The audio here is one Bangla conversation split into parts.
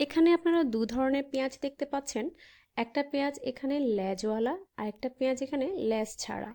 এখানে আপনারা দু ধরনের পেঁয়াজ দেখতে পাচ্ছেন। একটা পেঁয়াজ এখানে লেজওয়ালা আর একটা পেঁয়াজ এখানে লেজ ছাড়া।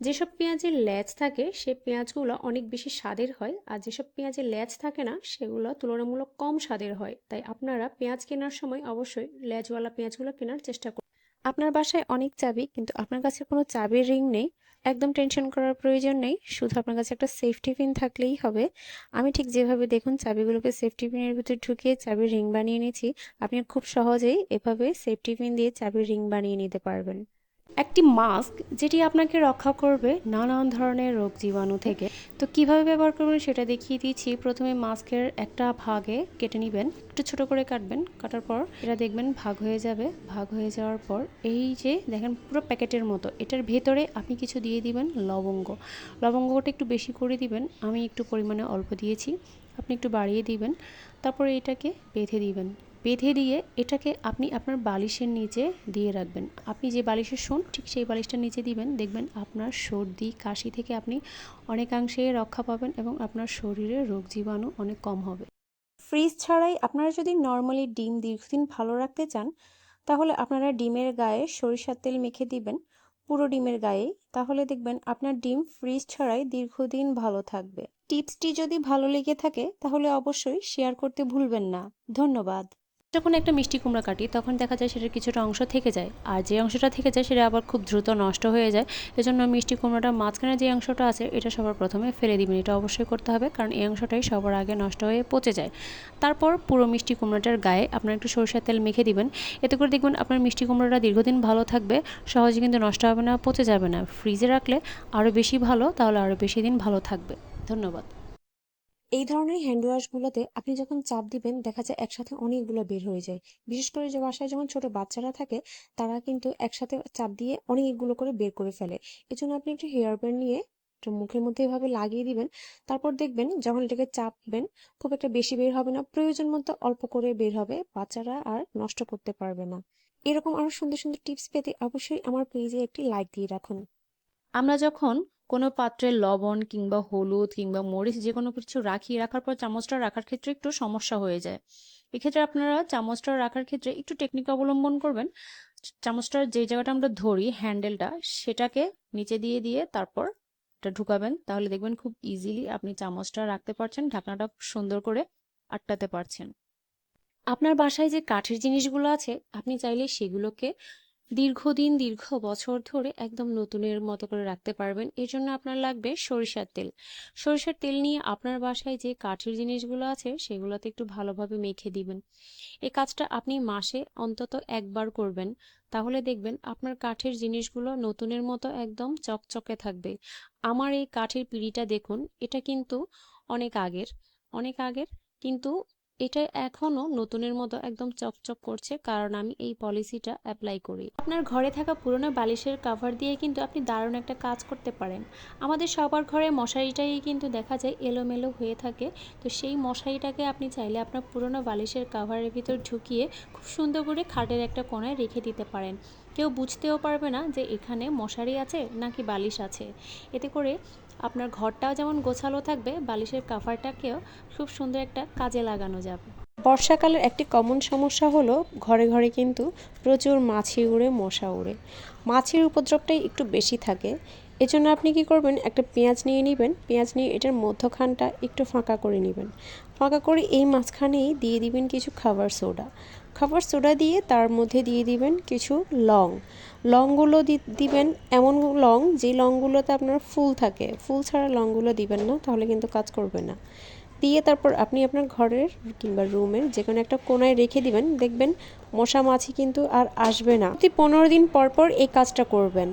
যেসব পেঁয়াজের লেজ থাকে, সে পেঁয়াজগুলো অনেক বেশি স্বাদের হয় আর যেসব পেঁয়াজের লেজ থাকে না, সেগুলো তুলনামূলক কম স্বাদের হয়। তাই আপনারা পেঁয়াজ কেনার সময় অবশ্যই লেজওয়ালা পেঁয়াজগুলো কেনার চেষ্টা করুন। আপনার বাসায় অনেক চাবি, কিন্তু আপনার কাছে কোনো চাবির রিং নেই। একদম টেনশন করার প্রয়োজন নেই। শুধু আপনার কাছে একটা সেফটি পিন থাকলেই হবে। আমি ঠিক যেভাবে দেখুন চাবিগুলোকে সেফটি পিনের ভিতরে ঢুকিয়ে চাবির রিং বানিয়ে নিয়েছি। আপনি খুব সহজেই এভাবে সেফটি পিন দিয়ে চাবির রিং বানিয়ে নিতে পারবেন। একটি মাস্ক যেটি আপনাকে রক্ষা করবে নানান ধরনের রোগ জীবাণু থেকে। তো কীভাবে ব্যবহার করবেন সেটা দেখিয়ে দিয়েছি। প্রথমে মাস্কের একটা ভাগে কেটে নেবেন। একটু ছোট করে কাটবেন। কাটার পর এটা দেখবেন ভাগ হয়ে যাবে। ভাগ হয়ে যাওয়ার পর এই যে দেখেন পুরো প্যাকেটের মতো, এটার ভেতরে আপনি কিছু দিয়ে দিবেন লবঙ্গ। লবঙ্গটা একটু বেশি করে দিবেন। আমি একটু পরিমাণে অল্প দিয়েছি। আপনি একটু বাড়িয়ে দিবেন। তারপরে এটাকে বেঁধে দিবেন। বেঁধে দিয়ে এটাকে আপনি আপনার বালিশের নিচে দিয়ে রাখবেন। আপনি যে বালিশে শোন, ঠিক সেই বালিশটার নিচে দিবেন। দেখবেন আপনার সর্দি, কাশি থেকে আপনি অনেকাংশে রক্ষা পাবেন এবং আপনার শরীরে রোগ জীবাণু অনেক কম হবে। ফ্রিজ ছাড়াই আপনারা যদি নর্মালি ডিম দীর্ঘদিন ভালো রাখতে চান, তাহলে আপনারা ডিমের গায়ে সরিষার তেল মেখে দিবেন, পুরো ডিমের গায়ে। তাহলে দেখবেন আপনার ডিম ফ্রিজ ছাড়াই দীর্ঘদিন ভালো থাকবে। টিপসটি যদি ভালো লেগে থাকে, তাহলে অবশ্যই শেয়ার করতে ভুলবেন না। ধন্যবাদ। যখন একটা মিষ্টি কুমড়া কাটি, তখন দেখা যায় সেটার কিছুটা অংশ থেকে যায়। আর যে অংশটা থেকে যায়, সেটা আবার খুব দ্রুত নষ্ট হয়ে যায়। এজন্য মিষ্টি কুমড়াটা মাঝখানে যে অংশটা আছে, এটা সবার প্রথমে ফেলে দিবেন। এটা অবশ্যই করতে হবে, কারণ এই অংশটাই সবার আগে নষ্ট হয়ে পচে যায়। তারপর পুরো মিষ্টি কুমড়াটার গায়ে আপনার একটু সরষের তেল মেখে দিবেন। এতে করে দেখবেন আপনার মিষ্টি কুমড়াটা দীর্ঘদিন ভালো থাকবে, সহজে কিন্তু নষ্ট হবে না, পচে যাবে না। ফ্রিজে রাখলে আরও বেশি ভালো, তাহলে আরও বেশি দিন ভালো থাকবে। ধন্যবাদ। এই ধরনের হ্যান্ড ওয়াশগুলোতে আপনি যখন চাপ দিবেন, দেখা যায় একসাথে অনেকগুলো বের হয়ে যায়। বিশেষ করে যে বাসায় যখন ছোট বাচ্চারা থাকে, তারা কিন্তু একসাথে চাপ দিয়ে অনেকগুলো করে বের করে ফেলে। এজন্য আপনি একটু হেয়ার ব্যান্ড নিয়ে একটু মুখের মধ্যে এভাবে লাগিয়ে দিবেন। তারপর দেখবেন যখন এটাকে চাপবেন, খুব একটা বেশি বের হবে না। প্রয়োজন মতো অল্প করে বের হবে, বাচ্চারা আর নষ্ট করতে পারবে না। এরকম আরও সুন্দর সুন্দর টিপস পেতে অবশ্যই আমার পেজে একটি লাইক দিয়ে রাখুন। আমরা যখন কোনো পাত্রে লবণ কিংবা হলুদ কিংবা মরিচ যে কোনো কিছু রাখি রাখার পর চামচটা রাখার ক্ষেত্রে একটু সমস্যা হয়ে যায়। এক্ষেত্রে আপনারা চামচটা রাখার ক্ষেত্রে একটু টেকনিক অবলম্বন করবেন। চামচটার যে জায়গাটা আমরা ধরি হ্যান্ডেলটা সেটাকে নিচে দিয়ে দিয়ে তারপর এটা ঢুকাবেন। তাহলে দেখবেন খুব ইজিলি আপনি চামচটা রাখতে পারছেন, ঢাকনাটা সুন্দর করে আটকাতে পারছেন। আপনার বাসায় যে কাঠের জিনিসগুলো আছে, আপনি চাইলে সেগুলোকে দীর্ঘদিন, দীর্ঘ বছর ধরে একদম নতুনের মতো করে রাখতে পারবেন। এর জন্য আপনার লাগবে সরিষার তেল। সরিষার তেল নিয়ে আপনার বাসায় যে কাঠের জিনিসগুলো আছে, সেগুলোতে একটু ভালোভাবে মেখে দিবেন। এই কাজটা আপনি মাসে অন্তত একবার করবেন। তাহলে দেখবেন আপনার কাঠের জিনিসগুলো নতুনের মতো একদম চকচকে থাকবে। আমার এই কাঠের পিঁড়িটা দেখুন, এটা কিন্তু অনেক আগের অনেক আগের, কিন্তু এটা এখনও নতুনের মতো একদম চকচক করছে, কারণ আমি এই পলিসিটা অ্যাপ্লাই করি। আপনার ঘরে থাকা পুরনো বালিশের কাভার দিয়ে কিন্তু আপনি দারুণ একটা কাজ করতে পারেন। আমাদের সবার ঘরে মশারিটাই কিন্তু দেখা যায় এলোমেলো হয়ে থাকে, তো সেই মশারিটাকে আপনি চাইলে আপনার পুরনো বালিশের কাভারের ভিতর ঢুকিয়ে খুব সুন্দর করে খাটের একটা কোণায় রেখে দিতে পারেন। কেউ বুঝতেও পারবে না যে এখানে মশারি আছে নাকি বালিশ আছে। এতে করে আপনার ঘরটাও যেমন গোছালো থাকবে, বালিশের কাভারটাকেও খুব সুন্দর একটা কাজে লাগানো যাবে। বর্ষাকালের একটি কমন সমস্যা হলো, ঘরে ঘরে কিন্তু প্রচুর মাছি উড়ে মশা উড়ে। মাছির উপদ্রবটাই একটু বেশি থাকে। এজন্য আপনি কি করবেন, একটা পেঁয়াজ নিয়ে নেবেন, পেঁয়াজ নিয়ে এটার মধ্যখানটা একটু ফাঁকা করে নেবেন। ফাঁকা করে এই মাঝখানেই দিয়ে দিবেন কিছু খাবার সোডা। খাবার সোডা দিয়ে তার মধ্যে দিয়ে দিবেন কিছু লং। লংগুলো দিবেন এমন লং যে লংগুলোতে আপনার ফুল থাকে। ফুল ছাড়া লংগুলো দিবেন না, তাহলে কিন্তু কাজ করবে না। দিয়ে তারপর আপনি আপনার ঘরের কিংবা রুমের যে কোনো একটা কোনায় রেখে দিবেন। দেখবেন মশা মাছি কিন্তু আর আসবে না। প্রতি পনেরো দিন পর পর এই কাজটা করবেন।